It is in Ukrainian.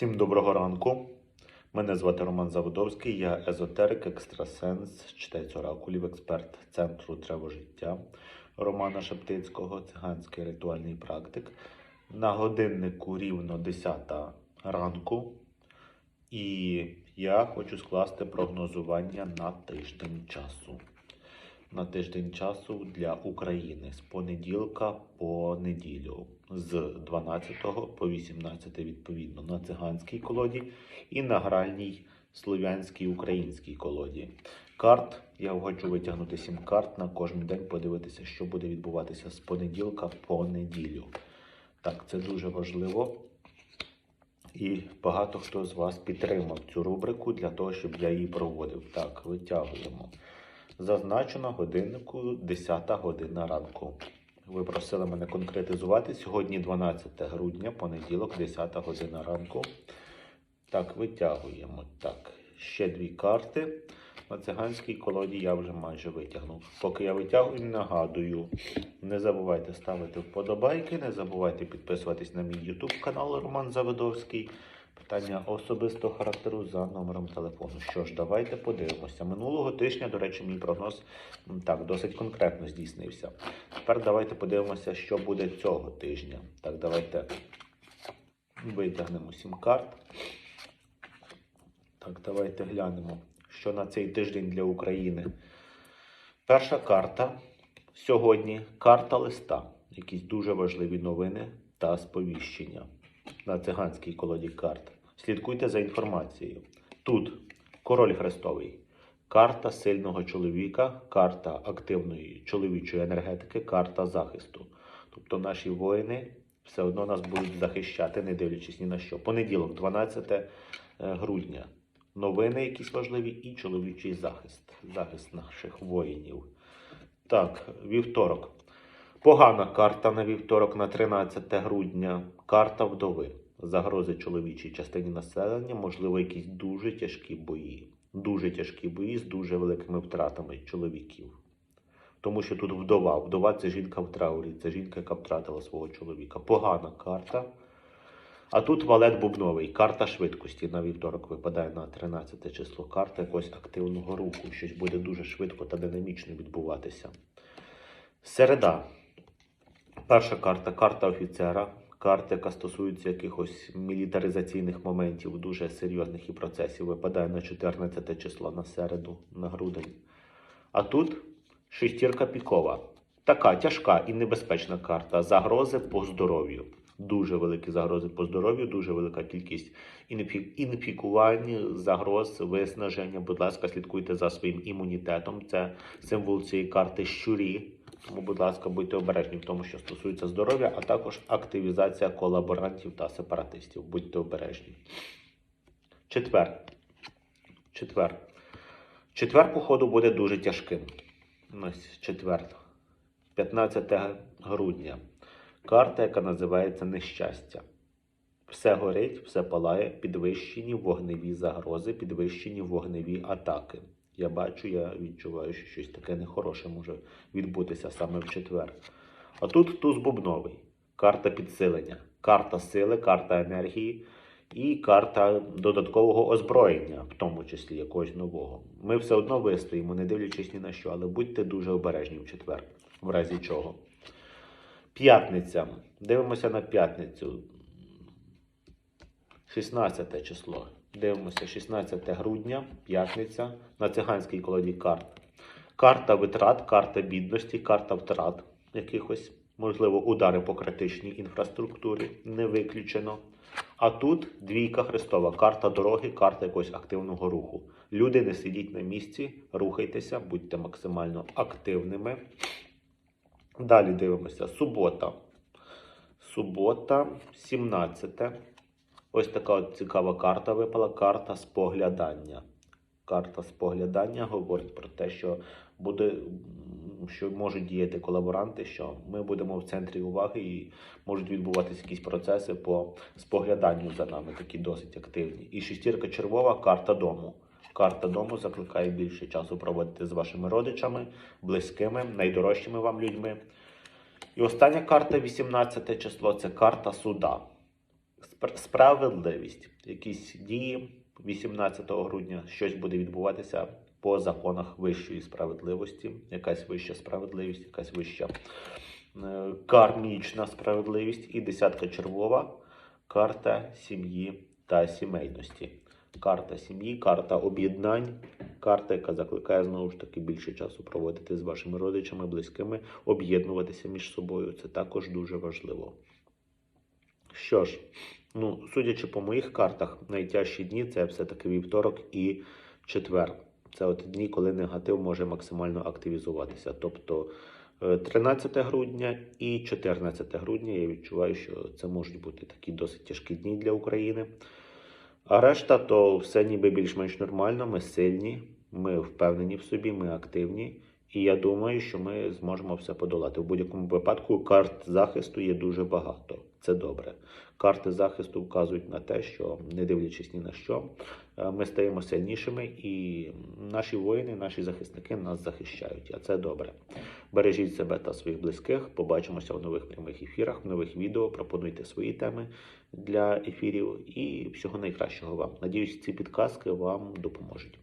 Всім доброго ранку. Мене звати Роман Заводовський, я езотерик, екстрасенс, читець оракулів, експерт центру Тревожиття Романа Шептицького, циганський ритуальний практик. На годиннику рівно 10 ранку. І я хочу скласти прогнозування на тиждень часу. На тиждень часу для України з понеділка по неділю, з 12 по 18 відповідно на циганській колоді і на гральній слов'янській українській колоді. Карт я хочу витягнути 7 карт на кожен день, подивитися, що буде відбуватися з понеділка по неділю. Так, це дуже важливо. І багато хто з вас підтримав цю рубрику для того, щоб я її проводив. Так, витягуємо. Зазначено годиннику 10 година ранку. Ви просили мене конкретизувати. Сьогодні 12 грудня, понеділок, 10 година ранку. Так, витягуємо. Так, ще дві карти. На циганській колоді я вже майже витягнув. Поки я витягую, нагадую, не забувайте ставити вподобайки, не забувайте підписуватись на мій YouTube канал Роман Завидовський. Питання особистого характеру за номером телефону. Що ж, давайте подивимося. Минулого тижня, до речі, мій прогноз так досить конкретно здійснився. Тепер давайте подивимося, що буде цього тижня. Так, давайте витягнемо сім карт. Так, давайте глянемо, що на цей тиждень для України. Перша карта сьогодні карта листа. Якісь дуже важливі новини та сповіщення на циганській колоді карт. Слідкуйте за інформацією. Тут король хрестовий, карта сильного чоловіка, карта активної чоловічої енергетики, карта захисту. Тобто наші воїни все одно нас будуть захищати, не дивлячись ні на що. Понеділок, 12 е, грудня. Новини якісь важливі і чоловічий захист. Захист наших воїнів. Так, вівторок. Погана карта на вівторок на 13 грудня. Карта вдови. Загрози чоловічій частині населення, можливо, якісь дуже тяжкі бої. Дуже тяжкі бої з дуже великими втратами чоловіків. Тому що тут вдова. Вдова це жінка в траурі, це жінка, яка втратила свого чоловіка. Погана карта. А тут валет бубновий, карта швидкості на вівторок випадає на 13 число. Карта якогось активного руху. Щось буде дуже швидко та динамічно відбуватися. Середа. Перша карта карта офіцера. Карта, яка стосується якихось мілітаризаційних моментів, дуже серйозних і процесів, випадає на 14 число на середу, на грудень. А тут шестірка пікова. Така тяжка і небезпечна карта. Загрози по здоров'ю. Дуже великі загрози по здоров'ю, дуже велика кількість інфікувань, загроз, виснаження. Будь ласка, слідкуйте за своїм імунітетом. Це символ цієї карти щурі. Тому, будь ласка, будьте обережні в тому, що стосується здоров'я, а також активізація колаборантів та сепаратистів. Будьте обережні. Четвер. Четвер. Четвер, походу, буде дуже тяжким. Четвер. 15 грудня. Карта, яка називається нещастя. Все горить, все палає, підвищені вогневі загрози, підвищені вогневі атаки. Я бачу, я відчуваю, що щось таке нехороше може відбутися саме в четвер. А тут туз бубновий, карта підсилення, карта сили, карта енергії і карта додаткового озброєння, в тому числі якогось нового. Ми все одно вистоїмо, не дивлячись ні на що, але будьте дуже обережні в четвер, в разі чого. П'ятниця. Дивимося на п'ятницю. 16 число. Дивимося 16 грудня, п'ятниця на циганській колоді карт. Карта витрат, карта бідності, карта втрат якихось, можливо, удари по критичній інфраструктурі не виключено. А тут двійка хрестова, карта дороги, карта якогось активного руху. Люди, не сидіть на місці, рухайтеся, будьте максимально активними. Далі дивимося. Субота. Субота, 17. Ось така от цікава карта випала. Карта споглядання. Карта споглядання говорить про те, що буде, що можуть діяти колаборанти, що ми будемо в центрі уваги і можуть відбуватися якісь процеси по спогляданню за нами, такі досить активні. І шестірка червова карта дому. Карта дому закликає більше часу проводити з вашими родичами, близькими, найдорожчими вам людьми. І остання карта, 18 число, це карта суда. Спр- Справедливість. Якісь дії 18 грудня щось буде відбуватися по законах вищої справедливості, якась вища справедливість, якась вища е, кармічна справедливість і десятка червова карта сім'ї та сімейності. Карта сім'ї, карта об'єднань, карта, яка закликає знову ж таки більше часу проводити з вашими родичами, близькими, об'єднуватися між собою. Це також дуже важливо. Що ж, ну, судячи по моїх картах, найтяжчі дні це все-таки вівторок і четвер. Це от дні, коли негатив може максимально активізуватися. Тобто е, 13 грудня і 14 грудня я відчуваю, що це можуть бути такі досить тяжкі дні для України. А решта то все ніби більш-менш нормально. Ми сильні, ми впевнені в собі, ми активні. І я думаю, що ми зможемо все подолати. В будь-якому випадку карт захисту є дуже багато. Це добре. Карти захисту вказують на те, що не дивлячись ні на що, е, ми стаємо сильнішими, і наші воїни, наші захисники нас захищають. А це добре. Бережіть себе та своїх близьких. Побачимося в нових прямих ефірах, в нових відео. Пропонуйте свої теми для ефірів і всього найкращого вам. Надіюсь, ці підказки вам допоможуть.